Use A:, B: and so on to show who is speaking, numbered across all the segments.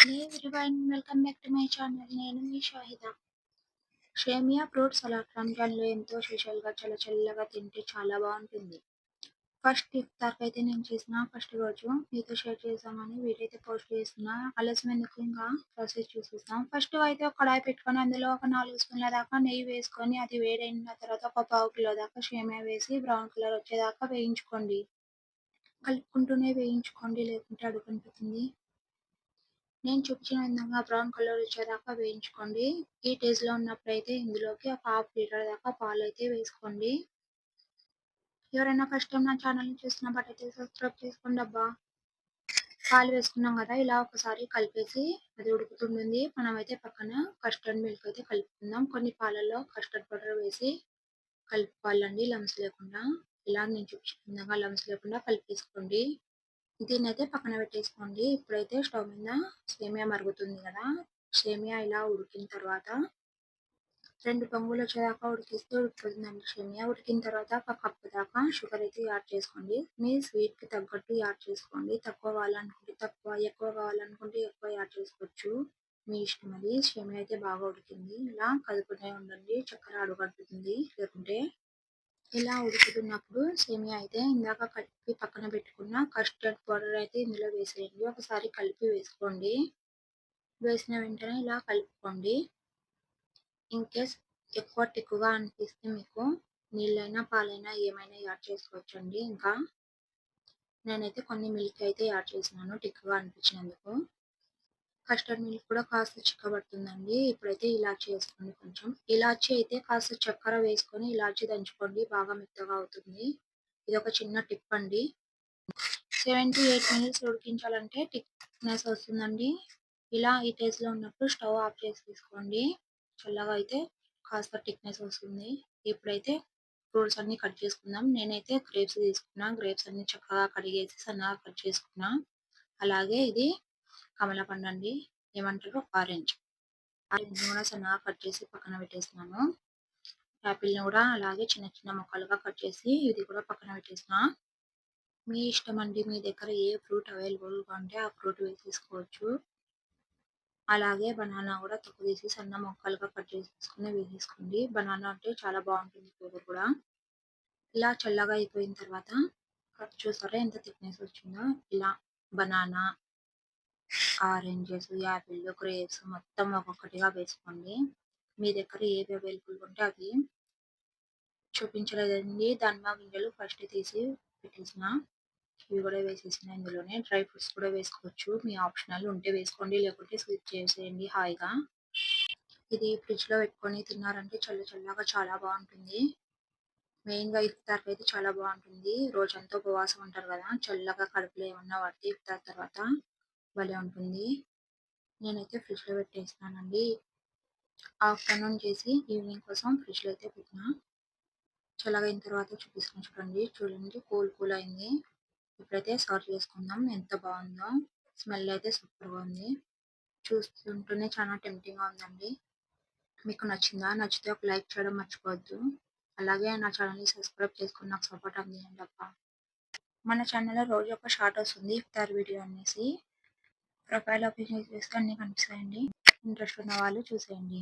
A: Hello everyone welcome back to my channel నేను మీ Shahida. Semiya fruit salad రంజాన్లో ఎంతో స్పెషల్గా చల్ల చల్లగా తింటే చాలా బాగుంటుంది. ఫస్ట్ ఇఫ్తార్కి అయితే నేను చేసిన ఫస్ట్ రోజు. మీతో షేర్ చేసామని వీడియో అయితే పోస్ట్ చేస్తున్నా. ఆలస్యం ఎందుకు ఇంకా? ప్రాసెస్ చూసేస్తాం ఫస్ట్ అయితే ఒక కడాయి పెట్టుకొని అందులో ఒక నాలుగు స్పూన్ల దాకా నెయ్యి వేసుకొని అది వేడైన తర్వాత ఒక పావు కిలో దాకా షేమియా వేసి బ్రౌన్ కలర్ వచ్చేదాకా వేయించుకోండి. కలుపుకుంటూనే వేయించుకోండి. లేకుంటే అడుగు నేను చూపించిన విధంగా బ్రౌన్ కలర్ వచ్చేదాకా వేయించుకోండి. ఈ టేస్ట్లో ఉన్నప్పుడైతే ఇందులోకి ఒక హాఫ్ లీటర్ దాకా పాలు అయితే వేసుకోండి. ఎవరైనా ఫస్ట్ టైం నా ఛానల్ని చూస్తున్నట్టయితే సబ్స్క్రైబ్ చేసుకోండి అబ్బా. పాలు వేసుకున్నాం కదా ఇలా ఒకసారి కలిపేసి అది ఉడుకుతుంటుంది. మనమైతే పక్కన కస్టర్డ్ మిల్క్ అయితే కలుపుకుందాం. కొన్ని పాలల్లో కస్టర్డ్ పౌడర్ వేసి కలుపుకోవాలండి లమ్స్ లేకుండా. ఇలా నేను చూపించిన విధంగా లమ్స్ లేకుండా కలిపేసుకోండి. దీన్ని అయితే పక్కన పెట్టేసుకోండి. ఇప్పుడైతే స్టవ్ మీద సేమియా మరుగుతుంది కదా సేమియా ఇలా ఉడికిన తర్వాత రెండు పొంగులు వచ్చేదాకా ఉడికిస్తే ఉడికిపోతుందండి సేమియా. ఉడికిన తర్వాత ఒక కప్పు దాకా షుగర్ అయితే యాడ్ చేసుకోండి. మీ స్వీట్కి తగ్గట్టు యాడ్ చేసుకోండి. తక్కువ కావాలనుకుంటే తక్కువ ఎక్కువ కావాలనుకుంటే ఎక్కువ యాడ్ చేసుకోవచ్చు. మీ ఇష్టం అది. సేమియా అయితే బాగా ఉడికింది. ఇలా కదుపుతూనే ఉండండి. చక్కెర అడుగడుతుంది లేకుంటే ఇలా ఉడుకుతున్నప్పుడు సేమియా అయితే ఇందాక కలిపి పక్కన పెట్టుకున్న కస్టర్డ్ పౌడర్ అయితే ఇందులో వేసేయండి. ఒకసారి కలిపి వేసుకోండి. వేసిన వెంటనే ఇలా కలుపుకోండి. ఇన్ కేస్ ఎక్కువ టిక్కుగా అనిపిస్తే మీకు నీళ్ళైనా పాలైనా ఏమైనా యాడ్ చేసుకోవచ్చండి. ఇంకా నేనైతే కొన్ని మిల్క్ అయితే యాడ్ చేసినాను టిక్కుగా అనిపించినందుకు. కస్టర్డ్ మిల్క్ కూడా కాస్త చిక్కబడుతుందండి. ఇప్పుడైతే ఇలాచి వేసుకోండి కొంచెం. ఇలాచి అయితే కాస్త చక్కెర వేసుకొని ఇలాచి దంచుకోండి. బాగా మెత్తగా అవుతుంది. ఇది ఒక చిన్న టిప్ అండి. సెవెన్ టు ఎయిట్ మినిట్స్ ఉడికించాలంటే టిక్నెస్ వస్తుందండి. ఇలా ఈ టేస్ట్లో ఉన్నప్పుడు స్టవ్ ఆఫ్ చేసి తీసుకోండి. చల్లగా అయితే కాస్త టిక్నెస్ వస్తుంది. ఇప్పుడైతే ఫ్రూట్స్ అన్ని కట్ చేసుకుందాం. నేనైతే గ్రేప్స్ తీసుకున్నా. గ్రేప్స్ అన్ని చక్కగా కడిగేసి సన్నగా కట్ చేసుకున్నా. అలాగే ఇది కమల పండు అండి ఏమంటారు? ఆరెంజ్. ఆరెంజ్ కూడా సన్నగా కట్ చేసి పక్కన పెట్టేసినాను యాపిల్ని కూడా అలాగే చిన్న చిన్న ముక్కలుగా కట్ చేసి ఇది కూడా పక్కన పెట్టేసిన మీ ఇష్టం అండి. మీ దగ్గర ఏ ఫ్రూట్ అవైలబుల్గా ఉంటే ఆ ఫ్రూట్ వేసేసుకోవచ్చు అలాగే బనానా కూడా తొక్కు తీసి సన్న ముక్కలుగా కట్ చేసేసుకుని వేసేసుకోండి. బనానా అంటే చాలా బాగుంటుంది ఫ్లేవర్ కూడా. ఇలా చల్లగా అయిపోయిన తర్వాత చూసారా? ఎంత థిక్నెస్ వచ్చిందో. ఇలా బనానా ఆరెంజెస్ యాపిల్ గ్రేప్స్ మొత్తం ఒక్కొక్కటిగా వేసుకోండి. మీ దగ్గర ఏవి అవైలబుల్ ఉంటే అవి చూపించలేదండి. దానిమ్మ గింజలు ఫస్ట్ తీసి పెట్టేసిన. ఇవి కూడా వేసేసిన ఇందులోనే. డ్రై ఫ్రూట్స్ కూడా వేసుకోవచ్చు. మీ ఆప్షనల్ ఉంటే వేసుకోండి. లేకుంటే స్విచ్ చేసేయండి హాయిగా. ఇది ఫ్రిడ్జ్లో పెట్టుకొని తిన్నారంటే చల్ల చల్లగా చాలా బాగుంటుంది. మెయిన్గా ఇఫ్తార్ అయితే చాలా బాగుంటుంది. రోజంతా ఉపవాసం ఉంటారు కదా. చల్లగా కడుపులో ఏమన్నా పడితే ఇఫ్తార్ తర్వాత భలే ఉంటుంది. నేనైతే ఫ్రిడ్జ్లో పెట్టేస్తానండి ఆఫ్టర్నూన్ చేసి ఈవినింగ్ కోసం ఫ్రిడ్జ్లో అయితే పెట్టిన. అయిన తర్వాత చూపిస్తాను చూడండి. చూడండి కూల్ కూల్ అయింది. ఇప్పుడైతే సర్వ్ చేసుకుందాం. ఎంత బాగుందో. స్మెల్ అయితే సూపర్గా ఉంది. చూస్తుంటేనే చాలా టెంప్టింగ్గా ఉందండి. మీకు నచ్చిందా? నచ్చితే ఒక లైక్ చేయడం మర్చిపోవద్దు. అలాగే నా ఛానల్ని సబ్స్క్రైబ్ చేసుకుని నాకు సపోర్ట్ అందించండి అప్ప మన ఛానల్లో రోజు ఒక షార్ట్ వస్తుంది. ఇఫ్తార్ వీడియో అనేసి. ప్రొఫైల్ ఓపెన్ చేస్తే అన్ని కనిపిస్తాయండి. ఇంట్రెస్ట్ ఉన్న వాళ్ళు చూసేయండి.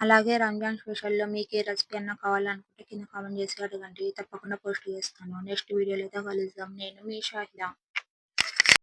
A: అలాగే రంజాన్ స్పెషల్లో మీకు ఏ రెసిపీ అన్నా కావాలనుకుంటే కింద కామెంట్ చేసి అడగండి. తప్పకుండా పోస్ట్ చేస్తాను. నెక్స్ట్ వీడియోలో అయితే కలుద్దాం. నేను మీ షాహిదా.